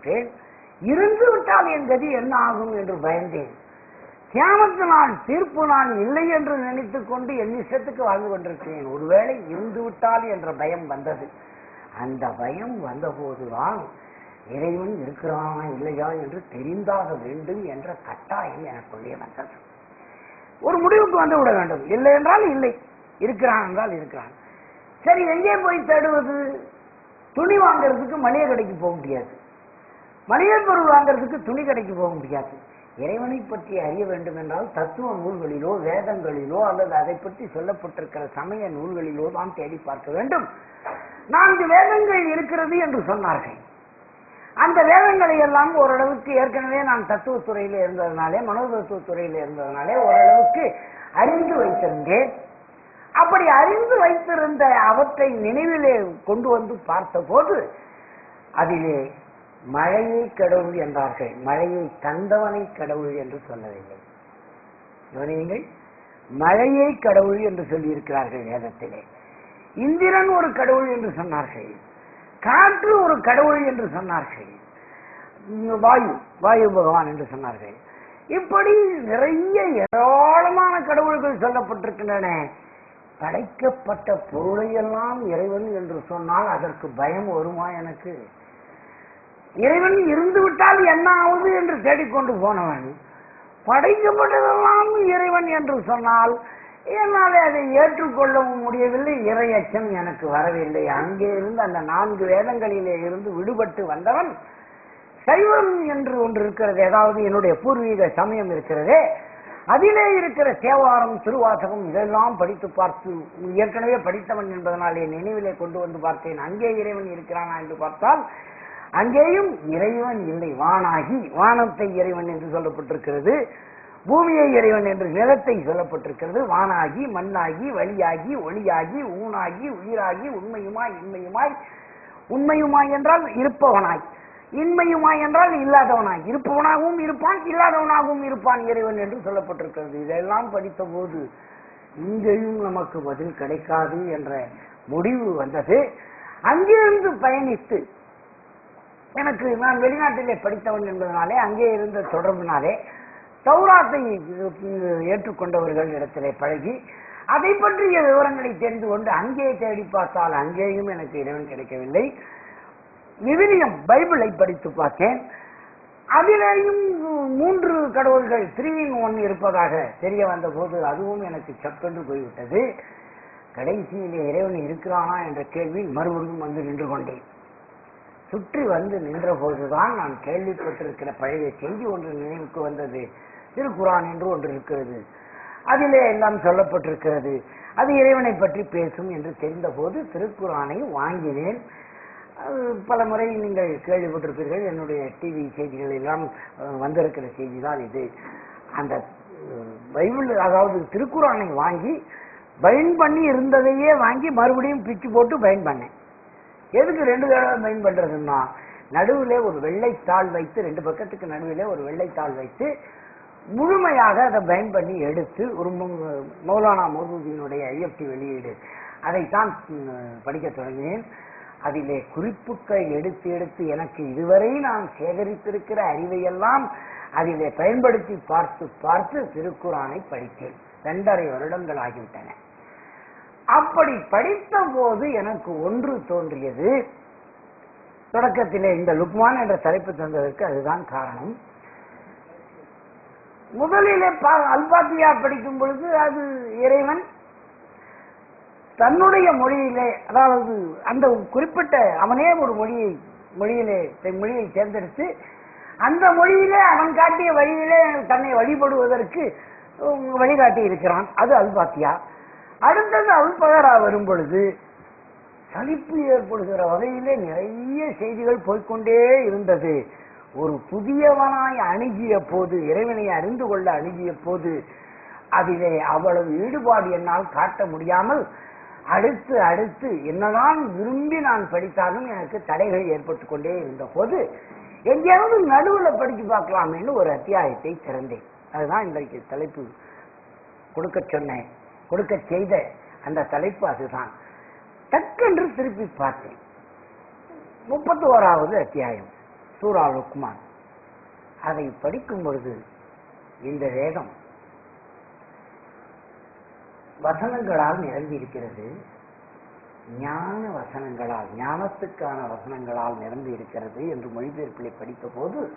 விட்டேன் இருந்து விட்டால் என் கதி என்ன ஆகும் என்று பயந்தேன். கியாமத்து நாள் தீர்ப்பு நான் இல்லை என்று நினைத்து கொண்டு என் இஷ்டத்துக்கு வாழ்ந்து கொண்டிருக்கிறேன். ஒருவேளை இருந்து விட்டால் என்ற பயம் வந்தது. அந்த பயம் வந்தபோதுதான் இறைவன் இருக்கிறானா இல்லையா என்று தெரிந்தாக வேண்டும் என்ற கட்டாயம் எனக்குள்ளே வந்தது. ஒரு முடிவுக்கு வந்து விட வேண்டும். இல்லை என்றால் இல்லை. இருக்கிறான் என்றால் இருக்கிறான். சரி எங்கே போய் தேடுவது? துணி வாங்குறதுக்கு மளிகை கடைக்கு போக முடியாது. மளிகை பொருள் வாங்கிறதுக்கு துணி கடைக்கு போக முடியாது. இறைவனை பற்றி அறிய வேண்டும் என்றால் தத்துவ நூல்களிலோ வேதங்களிலோ அல்லது அதை பற்றி சொல்லப்பட்டிருக்கிற சமய நூல்களிலோ தான் தேடி பார்க்க வேண்டும். நான்கு வேதங்கள் இருக்கிறது என்று சொன்னார்கள். அந்த வேதங்களை எல்லாம் ஓரளவுக்கு ஏற்கனவே நான் தத்துவத்துறையில் இருந்ததுனாலே மனோ தத்துவத்துறையில் இருந்ததுனாலே ஓரளவுக்கு அறிந்து வைத்திருந்தேன். அப்படி அறிந்து வைத்திருந்த அவற்றை நினைவிலே கொண்டு வந்து பார்த்தபோது அதிலே மழையை கடவுள் என்றார்கள். மழையை தந்தவனை கடவுள் என்று சொல்லவில்லை. கவனியுங்கள். மழையை கடவுள் என்று சொல்லியிருக்கிறார்கள் வேதத்திலே. இந்திரன் ஒரு கடவுள் என்று சொன்னார்கள். காற்று ஒரு கடவுள் என்று சொன்னார்கள். வாயு வாயு பகவான் என்று சொன்னார்கள். இப்படி நிறைய ஏராளமான கடவுள்கள் சொல்லப்பட்டிருக்கின்றன. படைக்கப்பட்ட பொருளையெல்லாம் இறைவன் என்று சொன்னால் அதற்கு பயம் வருமா எனக்கு? இறைவன் இருந்து விட்டால் என்ன ஆகுது என்று தேடிக்கொண்டு போனவன். படைக்கப்பட்டதெல்லாம் இறைவன் என்று சொன்னால் என்னால் அதை ஏற்றுக்கொள்ளவும் முடியவில்லை. இறையச்சம் எனக்கு வரவில்லை. அங்கே இருந்து அந்த நான்கு வேதங்களிலே இருந்து விடுபட்டு வந்தவன் சைவம் என்று ஒன்று இருக்கிறது. ஏதாவது என்னுடைய பூர்வீக சமயம் இருக்கிறதே அதிலே இருக்கிற தேவாரம் திருவாசகம் இதெல்லாம் படித்து பார்த்து ஏற்கனவே படித்தவன் என்பதனால் என் நினைவிலே கொண்டு வந்து பார்த்தேன். அங்கே இறைவன் இருக்கிறானா என்று பார்த்தால் அங்கேயும் இறைவன் இல்லை வானாகி வானத்தை இறைவன் என்று சொல்லப்பட்டிருக்கிறது. பூமியை இறைவன் என்று நிலத்தை சொல்லப்பட்டிருக்கிறது. வானாகி மண்ணாகி வழியாகி ஒளியாகி ஊனாகி உயிராகி உண்மையுமாய் இன்மையுமாய். உண்மையுமாய் என்றால் இருப்பவனாய். இன்மையுமாய் என்றால் இல்லாதவனாய். இருப்பவனாகவும் இருப்பான் இல்லாதவனாகவும் இருப்பான் இறைவன் என்று சொல்லப்பட்டிருக்கிறது. இதெல்லாம் படித்த போது இங்கேயும் நமக்கு பதில் கிடைக்காது என்ற முடிவு வந்தது. அங்கிருந்து பயணித்து எனக்கு நான் வெளிநாட்டிலே படித்தவன் என்பதனாலே அங்கே இருந்த தொடர்பினாலே தௌராத்தை ஏற்றுக்கொண்டவர்கள் இடத்திலே பழகி அதை பற்றிய விவரங்களை தெரிந்து கொண்டு அங்கே தேடி பார்த்தால் அங்கேயும் எனக்கு இறைவன் கிடைக்கவில்லை. விவிலியம் பைபிளை படித்து பார்த்தேன். அதிலேயும் மூன்று கடவுள்கள் த்ரீ இன் ஒன் இருப்பதாக தெரிய வந்த போது அதுவும் எனக்கு சப்பென்று போய்விட்டது. கடைசியிலே இறைவன் இருக்கிறானா என்ற கேள்வி மறுபடியும் வந்து நின்று கொண்டேன். சுற்றி வந்து நின்ற போதுதான் நான் கேள்விப்பட்டிருக்கிற பழைய செய்தி ஒன்று நினைவுக்கு வந்தது. திருக்குரான் என்று ஒன்று இருக்கிறது. அதிலே எல்லாம் சொல்லப்பட்டிருக்கிறது. அது இறைவனை பற்றி பேசும் என்று தெரிந்தபோது திருக்குறானை வாங்கினேன். பல முறை நீங்கள் கேள்விப்பட்டிருப்பீர்கள். என்னுடைய டிவி செய்திகள் எல்லாம் வந்திருக்கிற செய்தி தான் இது. அந்த பைபிள் அதாவது திருக்குறானை வாங்கி பயன் பண்ணி இருந்ததையே வாங்கி மறுபடியும் பிச்சு போட்டு பயன் பண்ணேன் எதுக்கு ரெண்டு தடவை மெயின் பண்றதுன்னா நடுவில் ஒரு வெள்ளைத்தாள் வைத்து ரெண்டு பக்கத்துக்கு நடுவிலே ஒரு வெள்ளைத்தாள் வைத்து முழுமையாக அதை பயன் பண்ணி எடுத்து ஒரு மௌலானா மௌதூதியினுடைய ஐஎஃப்டி வெளியீடு. அதைத்தான் படிக்க தொடங்கினேன். அதிலே குறிப்புகள் எடுத்து எடுத்து எனக்கு இதுவரை நான் சேகரித்திருக்கிற அறிவையெல்லாம் அதிலே பயன்படுத்தி பார்த்து பார்த்து திருக்குறானை படித்தேன். ரெண்டரை வருடங்கள் ஆகிவிட்டன. அப்படி படித்த போது எனக்கு ஒன்று தோன்றியது. தொடக்கத்திலே இந்த லுக்மான் என்ற தலைப்பு தந்ததற்கு அதுதான் காரணம். முதலிலே பா- அல்பாத்தியா படிக்கும் பொழுது அது இறைவன் தன்னுடைய மொழியிலே அதாவது அந்த குறிப்பிட்ட அவனே ஒரு மொழியை மொழியிலே மொழியை தேர்ந்தெடுத்து அந்த மொழியிலே அவன் காட்டிய வழியிலே தன்னை வழிபடுவதற்கு வழிகாட்டி இருக்கிறான் அது அல்பாத்தியா. அடுத்தது அல்பகரா வரும் பொழுது சலிப்பு ஏற்படுகிற வகையிலே நிறைய செய்திகள் போய்க்கொண்டே இருந்தது. ஒரு புதியவனாய் அணுகிய போது இறைவனை அறிந்து கொள்ள அணுகிய போது அதிலே அவ்வளவு ஈடுபாடு என்னால் காட்ட முடியாமல் அடுத்து அடுத்து என்னதான் விரும்பி நான் படித்தாலும் எனக்கு தடைகள் ஏற்பட்டு கொண்டே இருந்த போது எங்கேயாவது நடுவில் படித்து பார்க்கலாமேன்னு ஒரு அத்தியாயத்தை திறந்தேன். அதுதான் இன்றைக்கு தலைப்பு கொடுக்க சொன்னேன். கொடுக்க செய்த அந்த தலைப்பு அதுதான். டக்கென்று திருப்பி பார்த்தேன். முப்பத்தி ஓராவது அத்தியாயம் சூரா லுக்மான். அதை படிக்கும் பொழுது இந்த வேதம் வசனங்களால் நிரம்பியிருக்கிறது. ஞான வசனங்களால் ஞானத்துக்கான வசனங்களால் நிரம்பி இருக்கிறது என்று மொழிபெயர்ப்பிலை படித்த போது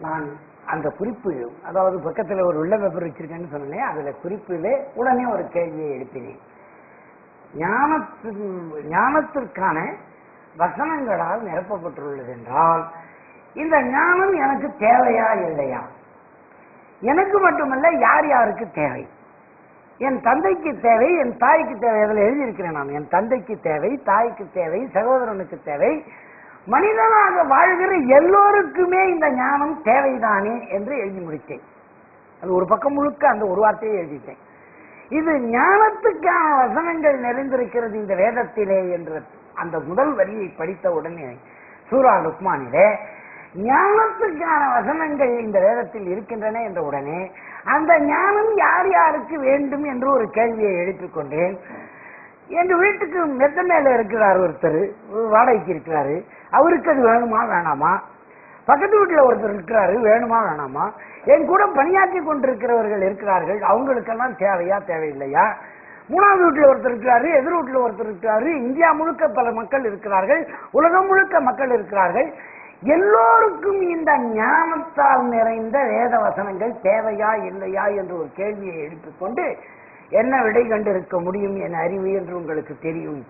நான் அந்த குறிப்பு அதாவது பக்கத்தில் ஒரு உள்ள பேப்பர் வச்சிருக்கேன்னு சொன்னேன் அதில் குறிப்பிலே உடனே ஒரு கேள்வியை எழுப்பினேன். ஞானத்து ஞானத்திற்கான வசனங்களால் நிரப்பப்பட்டுள்ளது என்றால் இந்த ஞானம் எனக்கு தேவையா இல்லையா? எனக்கு மட்டுமல்ல யார் யாருக்கு தேவை? என் தந்தைக்கு தேவை என் தாய்க்கு தேவை அதில் எழுதியிருக்கிறேன் நான். என் தந்தைக்கு தேவை தாய்க்கு தேவை சகோதரனுக்கு தேவை மனிதனாக வாழ்கிற எல்லோருக்குமே இந்த ஞானம் தேவைதானே என்று எழுதி முடித்தேன். அது ஒரு பக்கம் முழுக்க அந்த ஒரு வார்த்தையை எழுதிட்டேன். இது ஞானத்துக்கான வசனங்கள் நிறைந்திருக்கிறது இந்த வேதத்திலே என்ற அந்த முதல் வரியை படித்த உடனே சூரா லுக்மானிலே ஞானத்துக்கான வசனங்கள் இந்த வேதத்தில் இருக்கின்றன என்ற உடனே அந்த ஞானம் யார் யாருக்கு வேண்டும் என்று ஒரு கேள்வியை எழுப்பிக்கொண்டேன். எங்க வீட்டுக்கு மெத்த மேல இருக்கிறார் ஒருத்தர் வாடகைக்கு இருக்கிறாரு. அவருக்கு அது வேணுமா வேணாமா? பக்கத்து வீட்டில் ஒருத்தர் இருக்கிறாரு வேணுமா வேணாமா? என் கூட பணியாற்றி கொண்டிருக்கிறவர்கள் இருக்கிறார்கள். அவங்களுக்கெல்லாம் தேவையா தேவையில்லையா? மூணாவது வீட்டில் ஒருத்தர் இருக்கிறாரு எதிர் வீட்டில் ஒருத்தர் இருக்கிறாரு. இந்தியா முழுக்க பல மக்கள் இருக்கிறார்கள் உலகம் முழுக்க மக்கள் இருக்கிறார்கள். எல்லோருக்கும் இந்த ஞானத்தால் நிறைந்த வேத வசனங்கள் தேவையா இல்லையா என்ற ஒரு கேள்வியை எடுத்துக்கொண்டு என்ன விடை கண்டிருக்க முடியும் என் அறிவு என்று உங்களுக்கு தெரியும்?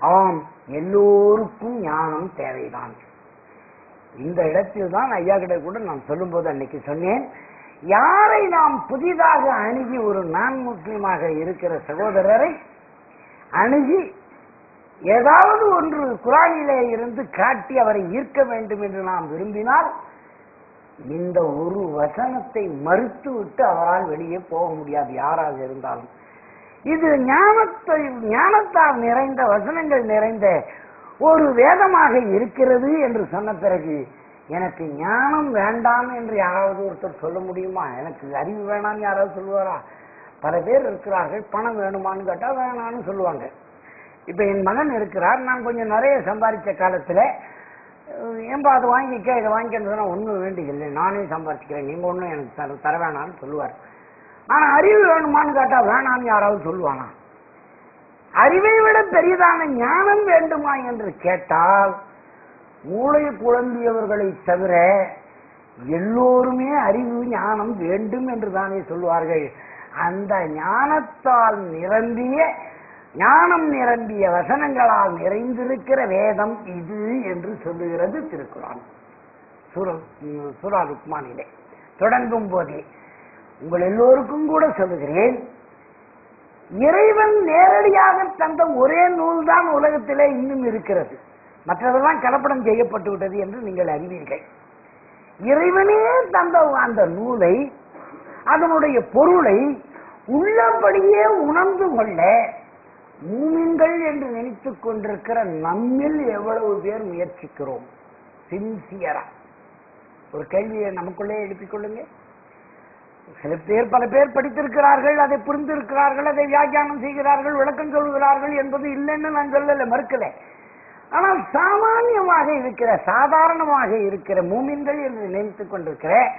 ஆம் எல்லோருக்கும் ஞானம் தேவைதான். இந்த இடத்தில் தான் ஐயா கிட்ட கூட நான் சொல்லும்போது அன்னைக்கு சொன்னேன் யாரை நாம் புதிதாக அணுகி ஒரு நான் முஸ்லீமாக இருக்கிற சகோதரரை அணுகி ஏதாவது ஒன்று குரானிலே இருந்து காட்டி அவரை ஈர்க்க வேண்டும் என்று நாம் விரும்பினால் இந்த ஒரு வசனத்தை மறுத்து விட்டு அவரால் வெளியே போக முடியாது யாராக இருந்தாலும். இது ஞானத்தை ஞானத்தால் நிறைந்த வசனங்கள் நிறைந்த ஒரு வேதமாக இருக்கிறது என்று சொன்ன பிறகு எனக்கு ஞானம் வேண்டாம் என்று யாராவது ஒருத்தர் சொல்ல முடியுமா? எனக்கு அறிவு வேணாம்னு யாராவது சொல்லுவாரா? பல பேர் இருக்கிறார்கள் பணம் வேணுமான்னு கேட்டால் வேணான்னு சொல்லுவாங்க. இப்போ என் மகன் இருக்கிறார் நான் கொஞ்சம் நிறைய சம்பாதிச்ச காலத்தில் ஏன்பா அதை வாங்கிக்க இதை வாங்கிக்கன்னு சொன்னால் ஒன்றும் வேண்டியதில்லை. நானே சம்பாதிச்சுக்கிறேன் நீங்கள் ஒன்றும் எனக்கு தர தர வேணாம்னு சொல்லுவார். ஆனால் அறிவு வேணுமான்னு கேட்டால் வேணாம்னு யாராவது சொல்லுவானா? அறிவை விட பெரியதான ஞானம் வேண்டுமா என்று கேட்டால் மூளை குழம்பியவர்களை தவிர எல்லோருமே அறிவு ஞானம் வேண்டும் என்று தானே சொல்வார்கள் அந்த ஞானத்தால் நிரம்பிய ஞானம் நிரம்பிய வசனங்களால் நிறைந்திருக்கிற வேதம் இது என்று சொல்லுகிறது திருக்குறான். சூர- சூரா ருக்மானிலே. தொடங்கும் போதே உங்கள் எல்லோருக்கும் கூட சொல்லுகிறேன். இறைவன் நேரடியாக தந்த ஒரே நூல் தான் உலகத்திலே இன்னும் இருக்கிறது. மற்றதெல்லாம் கலப்படம் செய்யப்பட்டு விட்டது என்று நீங்கள் அறிவீர்கள். இறைவனே தந்த அந்த நூலை அதனுடைய பொருளை உள்ளபடியே உணர்ந்து கொள்ள மூமின்கள் என்று நினைத்துக் கொண்டிருக்கிற நம்மில் எவ்வளவு பேர் முயற்சிக்கிறோம்? சின்சியரா ஒரு கேள்வியை நமக்குள்ளே எழுப்பிக் கொள்ளுங்க. சில பேர் பல பேர் படித்திருக்கிறார்கள் அதை புரிந்திருக்கிறார்கள் அதை வியாக்கியானம் செய்கிறார்கள் விளக்கம் சொல்கிறார்கள் என்பது இல்லைன்னு நான் சொல்லலை மறுக்கலை. ஆனால் சாமானியமாக இருக்கிற சாதாரணமாக இருக்கிற மூமின்கள் என்று நினைத்துக் கொண்டிருக்கிற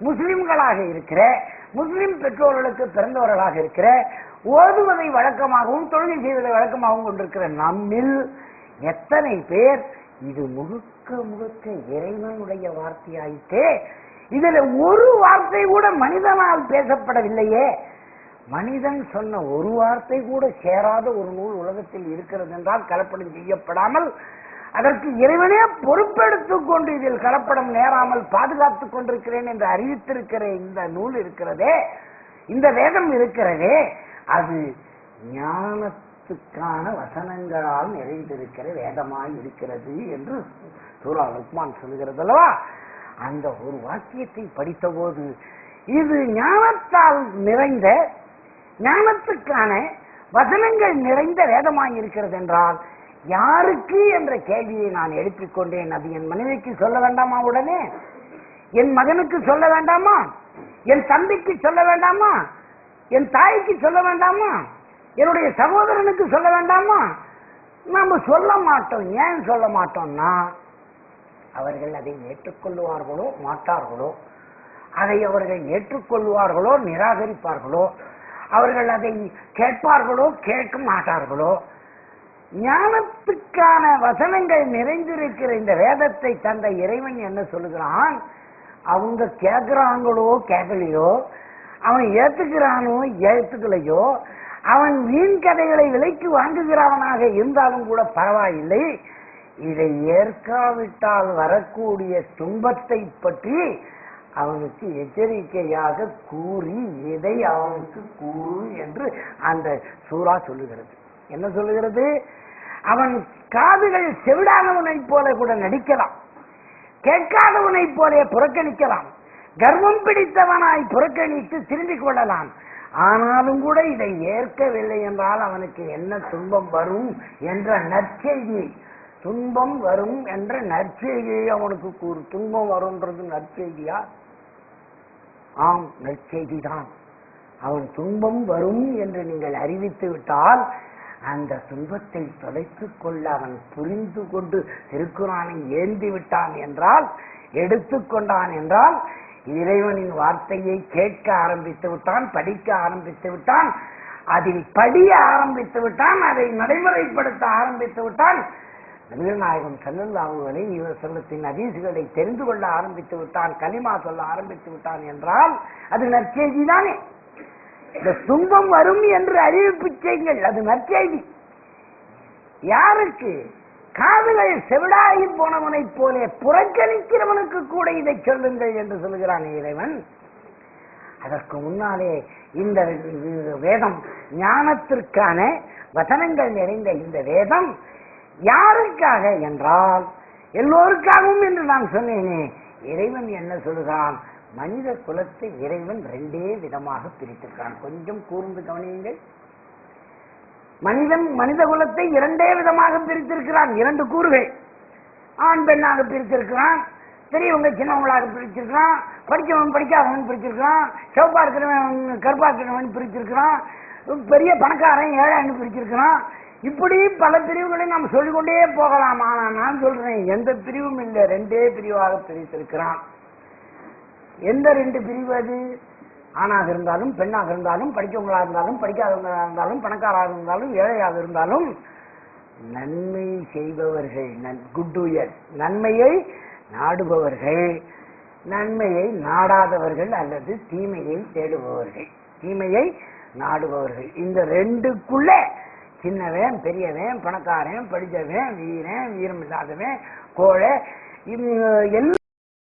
முஸ்லிம்களாக இருக்கிற முஸ்லிம் பெற்றோர்களுக்கு பிறந்தவர்களாக இருக்கிற ஓதுவதை வழக்கமாகவும் தொழுகை செய்வதை வழக்கமாகவும் கொண்டிருக்கிற நம்மில் எத்தனை பேர் இது முழுக்க முழுக்க இறைவனுடைய வார்த்தையாயிட்டே இதுல ஒரு வார்த்தை கூட மனிதனால் பேசப்படவில்லையே. மனிதன் சொன்ன ஒரு வார்த்தை கூட சேராத ஒரு நூல் உலகத்தில் இருக்கிறது என்றால் கலப்படம் செய்யப்படாமல் அதற்கு இறைவனே பொறுப்பெடுத்துக் கொண்டு இதில் கலப்படம் நேராமல் பாதுகாத்துக் கொண்டிருக்கிறேன் என்று அறிவித்திருக்கிற இந்த நூல் இருக்கிறதே இந்த வேதம் இருக்கிறதே அது ஞானத்துக்கான வசனங்களால் நிறைந்திருக்கிற வேதமாய் இருக்கிறது என்று சூரா லுக்மான் சொல்லுகிறது அல்லவா அந்த ஒரு வாக்கியத்தை படித்தபோது இது ஞானத்தால் நிறைந்த ஞானத்துக்கான வசனங்கள் நிறைந்த வேதமாய் இருக்கிறது என்றால் யாருக்கு என்ற கேள்வியை நான் எழுப்பிக்கொண்டேன் அது என் மனைவிக்கு சொல்ல வேண்டாமா உடனே? என் மகனுக்கு சொல்ல வேண்டாமா? என் தம்பிக்கு சொல்ல வேண்டாமா? என் தாய்க்கு சொல்ல வேண்டாமா? என்னுடைய சகோதரனுக்கு சொல்ல வேண்டாமா? நாம் சொல்ல மாட்டோம். ஏன் சொல்ல மாட்டோம்னா அவர்கள் அதை ஏற்றுக்கொள்வார்களோ மாட்டார்களோ அதை அவர்கள் ஏற்றுக்கொள்வார்களோ நிராகரிப்பார்களோ அவர்கள் அதை கேட்பார்களோ கேட்க மாட்டார்களோ ஞானத்துக்கான வசனங்கள் நிறைந்திருக்கிற இந்த வேதத்தை தந்த இறைவன் என்ன சொல்லுகிறான்? அவங்க கேட்கிறாங்களோ கேட்கலையோ அவன் ஏத்துக்கிறானோ ஏத்துக்கலையோ அவன் வீண் கதைகளை விலைக்கு வாங்குகிறவனாக இருந்தாலும் கூட பரவாயில்லை. இதை ஏற்காவிட்டால் வரக்கூடிய துன்பத்தை பற்றி அவனுக்கு எச்சரிக்கையாக கூறி இதை அவனுக்கு கூறு என்று அந்த சூறா சொல்லுகிறது. என்ன சொல்லுகிறது? அவன் காதுகள் செவிடானவனை போல கூட நடிக்கலாம். கேட்காதவனைப் போலே புறக்கணிக்கலாம். கர்வம் பிடித்தவனாய் புறக்கணித்து திரும்பிக் கொள்ளலாம். ஆனாலும் கூட இதை ஏற்கவில்லை என்றால் அவனுக்கு என்ன துன்பம் வரும் என்ற நற்செய்தி. துன்பம் வரும் என்ற நற்செய்தியை அவனுக்கு கூறு. துன்பம் வரும்ன்றது நற்செய்தியா? ஆம் நற்செய்திதான். அவன் துன்பம் வரும் என்று நீங்கள் அறிவித்து விட்டால் அந்த துன்பத்தை தொலைத்துக் கொள்ள அவன் புரிந்து கொண்டு திருக்குறானை ஏந்தி விட்டான் என்றால் எடுத்துக்கொண்டான் என்றால் இறைவனின் வார்த்தையை கேட்க ஆரம்பித்து விட்டான் படிக்க ஆரம்பித்து விட்டான் அதில் படிய ஆரம்பித்து விட்டான் அதை நடைமுறைப்படுத்த ஆரம்பித்து விட்டான். நபிகள் நாயகம் இவர் சொல்லத்தின் அதீசுகளை தெரிந்து கொள்ள ஆரம்பித்து விட்டான் கனிமா சொல்ல ஆரம்பித்து விட்டான் என்றால் அது நற்செய்தி தானே இந்த துன்பம் வரும் என்று அறிவிப்பு செய்யுங்கள் அது நற்செய்தி. யாருக்கு? காதுகள் செவிடாகி போனவனைப் போலே புறக்கணிக்கிறவனுக்கு கூட இதை சொல்லுங்கள் என்று சொல்கிறான் இறைவன். அதற்கு முன்னாலே இந்த வேதம் ஞானத்திற்கான வசனங்கள் நிறைந்த இந்த வேதம் யாருக்காக? என்றால் எல்லோருக்காகவும் என்று நான் சொன்னேனே. இறைவன் என்ன சொல்கிறான்? மனித குலத்தை இறைவன் ரெண்டே விதமாக பிரித்திருக்கிறான். கொஞ்சம் கூர்ந்து கவனியுங்கள். மனிதன் மனித குலத்தை இரண்டே விதமாக பிரித்திருக்கிறான். இரண்டு கூறுகள். ஆண் பெண்ணாக பிரித்திருக்கிறான். பெரியவங்க சின்னவங்களாக பிரிச்சிருக்கிறான் படிச்சவன் படிக்காதவன் பிரிச்சிருக்கிறான் சிவப்பா இருக்கிறவன் கருப்பா இருக்கிறவன் பிரிச்சிருக்கிறான் பெரிய பணக்காரன் ஏழைன்னு பிரிச்சிருக்கிறான் இப்படி பல பிரிவுகளை நாம் சொல்லிக்கொண்டே போகலாம். ஆனால் நான் சொல்றேன் எந்த பிரிவும் இல்லை. ரெண்டே பிரிவாக பிரித்திருக்கிறான். எந்த ரெண்டு பிரிவு அது? ஆணாக இருந்தாலும் பெண்ணாக இருந்தாலும் படித்தவங்களாக இருந்தாலும் படிக்காதவங்களாக இருந்தாலும் பணக்காராக இருந்தாலும் ஏழையாக இருந்தாலும் நன்மை செய்பவர்கள் நன் குட்டுயர் நன்மையை நாடுபவர்கள் நன்மையை நாடாதவர்கள் அல்லது தீமையை தேடுபவர்கள் தீமையை நாடுபவர்கள். இந்த ரெண்டுக்குள்ள சின்னவன் பெரியவன் பணக்காரன் படித்தவன் வீரன் வீரம் இல்லாதவன் கோழை இது எல்லாம்